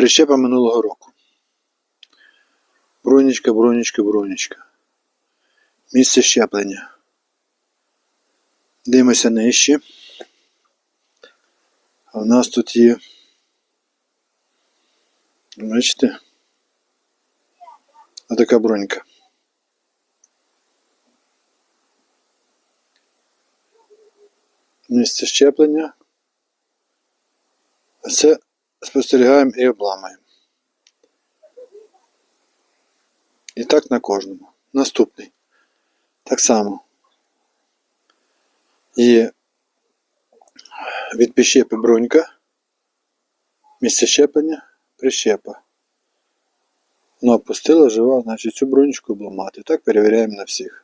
Прищепа минулого року. Бронічка, бронічка, бронічка. Місце щеплення. Дивимося нижче. А в нас тут є. Бачите? Отака бронька. Місце щеплення. А це спостерігаємо і обламуємо. І так на кожному. Наступний. Так само. Є від прищепи бронька. Місце щеплення, прищепа. Ну, опустила жива, значить цю бронечку обламати. Так перевіряємо на всіх.